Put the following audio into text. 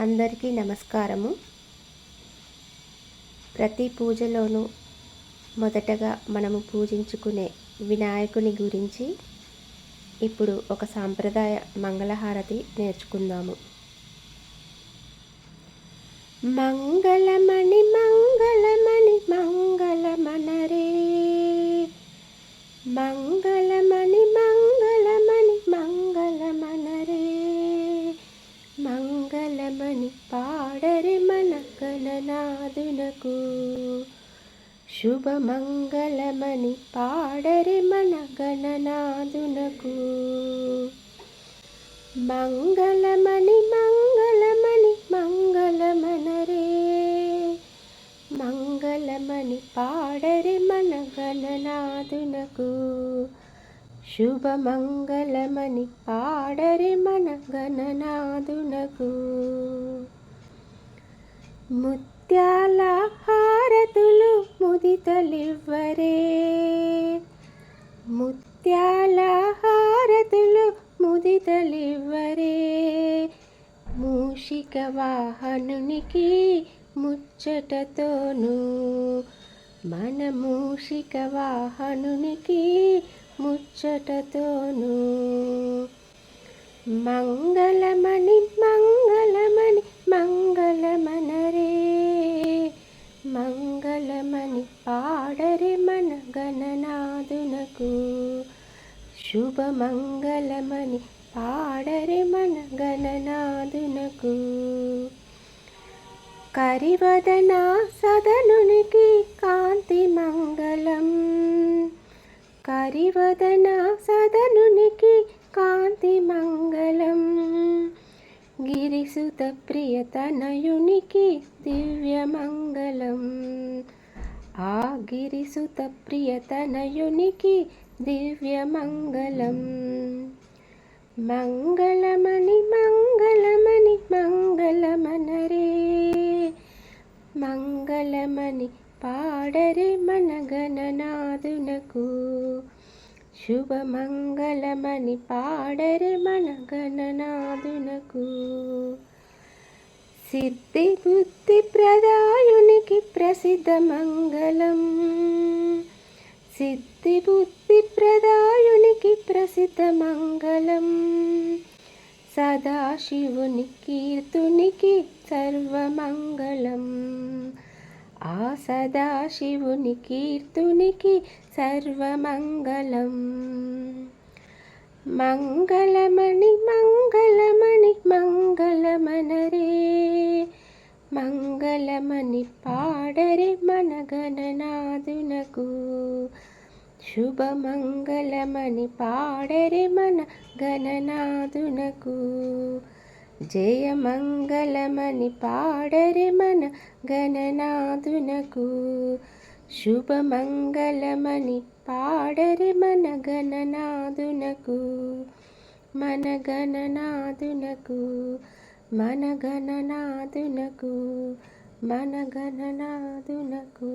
అందరికీ నమస్కారము. ప్రతి పూజలోనూ మొదటగా మనము పూజించుకునే వినాయకుని గురించి ఇప్పుడు ఒక సాంప్రదాయ మంగళహారతి నేర్చుకుందాము. మంగళమణి మంగళమణి మంగళమనరే. మంగళమణి మంగళమణి మంగళమనరే. మంగళమణి పాడరి మన గణనాదునకు శుభమంగళమని పాడరి మన గణనాదునకు మంగళమణి మంగళమణి మంగళమనరే. మంగళమణి పాడరి మన గణనాదునకు శుభమంగళమని పాడరి మన గణనాదునకు ముత్యాల హారతులు ముదితలివ్వరే. ముత్యాల హారతులు ముదితలివ్వరే. మూషిక వాహనునికి ముచ్చటతోను మన మూషిక వాహనునికి ముచ్చటతోను. మంగళమణి మంగళమణి మంగళమనరే. మంగళమణి పాడరే మన గణనాదునకు శుభమంగళమణి పాడరే మన గణనాదునకు కరివదన సదనుని కాంతి మంగళం వదన సదనునికి కాంతి మంగళం గిరిసుత ప్రియతనయునికి దివ్యమంగళం ఆ గిరిసుత ప్రియతనయునికి దివ్యమంగళం మంగళమణి మంగళమణి మంగళమనరే మంగళమణి పాడరే మన శుభమంగళమని శుభమంగళమణి పాడరే మన గణనాదునకు సిద్ధి బుద్ధి ప్రదాయునికి ప్రసిద్ధ మంగళం. సిద్ధి బుద్ధి ప్రదాయునికి ప్రసిద్ధ మంగళం. సదాశివుని కీర్తునికి సర్వమంగళం. ఆ సదాశివుని కీర్తునికి సర్వమంగళం. మంగళమణి మంగళమణి మంగళమనరే. మంగళమణి పాడరే మన గణనాదునకు శుభమంగళమణి పాడరే మన గణనాదునకు జయమంగళమణి పాడరి మన గణనాదునకు శుభమంగళమణి పాడరి మన గణనాథునకు. మన గణనాథునకు మన గణనాథునకు మన గణనాథునకు.